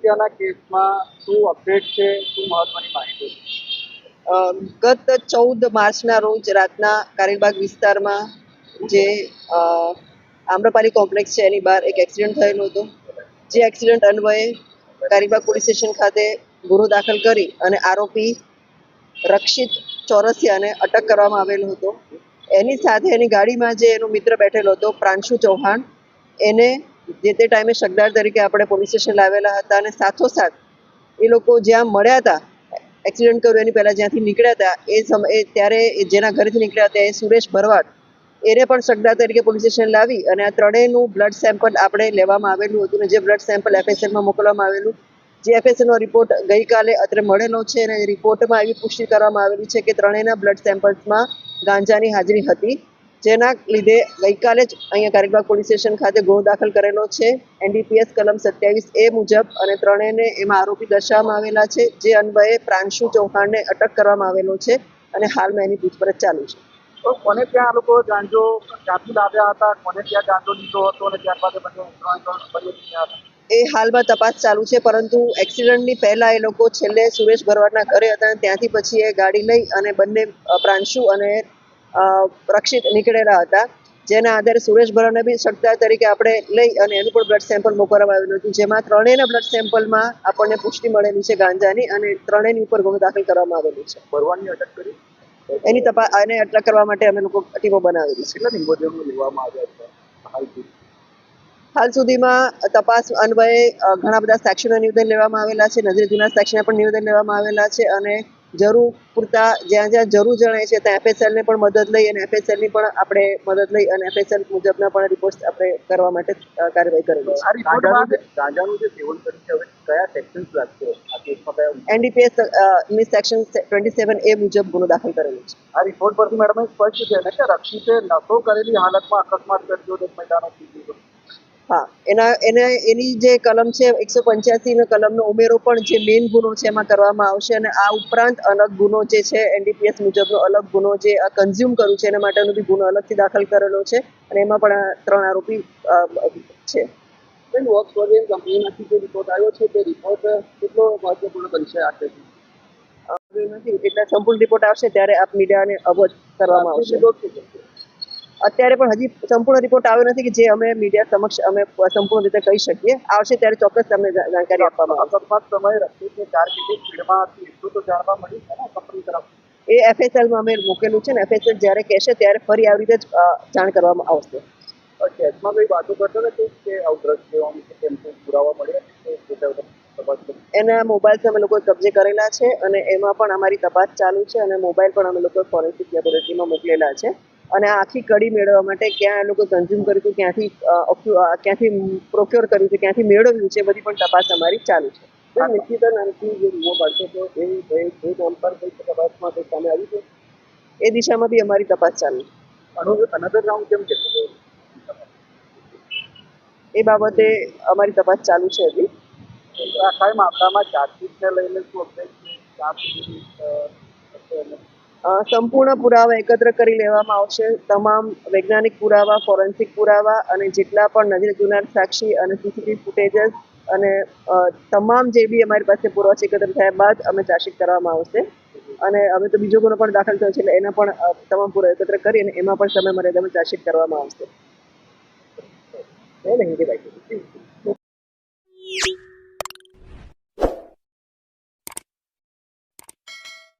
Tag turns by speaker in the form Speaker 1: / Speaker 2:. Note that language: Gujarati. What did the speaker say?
Speaker 1: હત્યાના કેસમાં શું અપડેટ છે? શું મહત્વની માહિતી
Speaker 2: ગત ચૌદ માર્ચના રોજ રાતના કારેલબાગ વિસ્તારમાં જે આમ્રપાલી કોમ્પ્લેક્સ છે, એની બહાર એક એક્સિડન્ટ થયેલો હતો. જે એક્સિડન્ટ અન્વયે કારીબાગ પોલીસ સ્ટેશન ખાતે ગુનો દાખલ કરી અને આરોપી રક્ષિત ચોરસિયાને અટક કરવામાં આવેલો હતો. એની સાથે એની ગાડીમાં જે એનો મિત્ર બેઠેલો હતો, પ્રાંશુ ચૌહાણ, એને જે તે ટાઈમે શકદાર તરીકે આપણે પોલીસ સ્ટેશન લાવેલા હતા અને સાથોસાથ એ લોકો જ્યાં મળ્યા હતા, એક્સિડન્ટ કર્યું એની પહેલાં જ્યાંથી નીકળ્યા હતા, એ સમયે ત્યારે જેના ઘરેથી નીકળ્યા હતા એ સુરેશ ભરવાડ, એને પણ સગદાર તરીકે પોલીસ સ્ટેશન લાવી અને આ ત્રણેયનું બ્લડ સેમ્પલ આપણે લેવામાં આવેલું હતું ને જે બ્લડ સેમ્પલ એફએસએલમાં મોકલવામાં આવેલું, જે એફએસએલનો રિપોર્ટ ગઈકાલે અત્રે મળેલો છે અને રિપોર્ટમાં એવી પુષ્ટિ કરવામાં આવેલી છે કે ત્રણેયના બ્લડ સેમ્પલ્સમાં ગાંજાની હાજરી હતી. જેના લીધે ગઈકાલે જ અહીંયા કારેકબાગ પોલીસ સ્ટેશન ખાતે ગુનો દાખલ કરેલો છે. એનડીપીએસ કલમ સત્યાવીસ એ મુજબ અને ત્રણેયને એમાં આરોપી દર્શાવવામાં આવેલા છે જે અન્વયે પ્રાંશુ ચૌહાણને અટક કરવામાં આવેલો છે અને હાલમાં એની પૂછપરછ ચાલુ છે.
Speaker 1: તો કોને ત્યાં આ લોકો ગાંજો ક્યાંથી લાવ્યા હતા? કોને ત્યાં ગાંજો લીધો હતો અને ત્યારબાદ એ
Speaker 2: હાલમાં તપાસ ચાલુ છે પરંતુ એક્સિડન્ટની પહેલા એ લોકો છેલ્લે સુરેશ ભરવાડના ઘરે હતા ત્યાંથી પછી એ ગાડી લઈ અને બંને પ્રાંશુ અને રક્ષિત નીકળેલા હતા. જેના આધારે સુરેશ ભરણને બી સટ્ટા તરીકે આપણે લઈ અને એનું પણ બ્લડ સેમ્પલ મોકલવામાં આવેલું હતું. જેમાં ત્રણેયના બ્લડ સેમ્પલમાં આપણને પુષ્ટિ મળેલી છે ગાંજાની અને ત્રણેયની ઉપર ગુનો દાખલ કરવામાં આવેલું છે.
Speaker 1: ભરવાની અટક કરી?
Speaker 2: એની તપાસ આને અટક કરવા માટે અમે લોકો ટીમો બનાવેલી છે.
Speaker 1: કેટલા નિવેદનો લેવામાં આવ્યા છે?
Speaker 2: હાલ સુધીમાં તપાસ અન્વયે ઘણા બધા સેક્શનના નિવેદન લેવામાં આવેલા છે. નજરે જૂના સેક્શનના પણ નિવેદન લેવામાં આવેલા છે અને જરૂર પૂરતા જ્યાં જ્યાં જરૂર જણાય છે ત્યાં એફએસએલને પણ મદદ લઈ અને એફએસએલની પણ આપણે મદદ લઈ અને એફએસએલ મુજબના પણ રિપોર્ટ્સ આપણે કરવા માટે કાર્યવાહી કરેલી છે.
Speaker 1: ગાંજાનું જે સેવન કરી છે હવે કયા સેક્શન્સ લાગશે? આ કેસમાં કયા
Speaker 2: એનડીપીએસની સેક્શન ટ્વેન્ટી સેવન એ મુજબ ગુનો દાખલ કરેલો છે.
Speaker 1: આ રિપોર્ટ પરથી મેડમ સ્પષ્ટ છે ને કે રક્ષિતે નશો કરેલી હાલતમાં અકસ્માત કર્યો એક મહિલાનો.
Speaker 2: હા એના એને એની જે કલમ છે એકસો પંચ્યાસીનો કલમનો ઉમેરો પણ જે મેઇન ગુનો છે એમાં કરવામાં આવશે અને આ ઉપરાંત અલગ ગુનો જે છે એનડીપીએસ મુજબનો અલગ ગુનો જે આ કન્ઝ્યુમ કર્યું છે એના માટેનો બી ગુનો અલગથી દાખલ કરેલો છે અને એમાં પણ આ ત્રણ આરોપી છે.
Speaker 1: બેન કંપનીમાંથી જે રિપોર્ટ આવ્યો છે તે રિપોર્ટ કેટલો મહત્વપૂર્ણ પરિચય
Speaker 2: આપે છે નથી એટલે સંપૂર્ણ રિપોર્ટ આવશે ત્યારે આપ મીડિયાને અવગત કરવામાં આવશે. અત્યારે પણ હજી સંપૂર્ણ રિપોર્ટ આવ્યો નથી કે જે અમે મીડિયા સમક્ષ અમે સંપૂર્ણ રીતે કહી શકીએ. આવશે ત્યારે ચોક્કસ તમને જાણકારી આપવામાં આવશે.
Speaker 1: અકસ્માત સમયે રક્ષિતની કાર કેટલી સ્પીડમાં હતી એટલું તો જાણવા મળ્યું છે ને કંપની તરફ.
Speaker 2: એ એફએસએલમાં અમે મૂકેલું છે ને એફએસએલ જ્યારે કહેશે ત્યારે ફરી આવી રીતે જ જાણ કરવામાં આવશે.
Speaker 1: કેસમાં કઈ વાતો કરતો નથી કે આવું ડ્રગ્સ લેવાનું છે કેમ પુરાવા મળ્યા
Speaker 2: એના મોબાઈલ્સ અમે લોકો કબજે કરેલા છે અને એમાં પણ અમારી તપાસ ચાલુ છે અને મોબાઈલ પણ અમે લોકો ફોરેન્સિક લેબોરેટરીમાં મોકલેલા છે. અને આ આખી કડી મેળવવા માટે ક્યાં એ લોકો કન્ઝ્યુમ કર્યું હતું ક્યાંથી ક્યાંથી પ્રોક્યોર કર્યું છે ક્યાંથી મેળવ્યું છે બધી પણ તપાસ અમારી ચાલુ છે.
Speaker 1: નિકિતા નામથી જે બાળકો છે એ એ એ નામ પર કઈ તપાસમાં કંઈ સામે આવ્યું છે?
Speaker 2: એ દિશામાં બી અમારી તપાસ ચાલુ છે.
Speaker 1: અનધર રાઉન્ડ કેમ કે
Speaker 2: એ બાબતે અમારી તપાસ ચાલુ છે હજી.
Speaker 1: આખા મામલામાં ચાર્જશીટને લઈને શું અપડેટ છે?
Speaker 2: સંપૂર્ણ પુરાવા એકત્ર કરી લેવામાં આવશે. તમામ વૈજ્ઞાનિક પુરાવા, ફોરેન્સિક પુરાવા અને જેટલા પણ નજરે જોનાર સાક્ષી અને સીસીટીવી ફૂટેજીસ અને તમામ જે બી અમારી પાસે પુરાવા છે એકત્ર થયા બાદ અમે ચાર્જશીટ કરવામાં આવશે. અને હવે તો બીજો ગુનો પણ દાખલ થયો છે, એટલે એના પણ તમામ પુરાવા એકત્ર કરી અને એમાં પણ સમય મર્યાદામાં ચાર્જશીટ કરવામાં આવશે.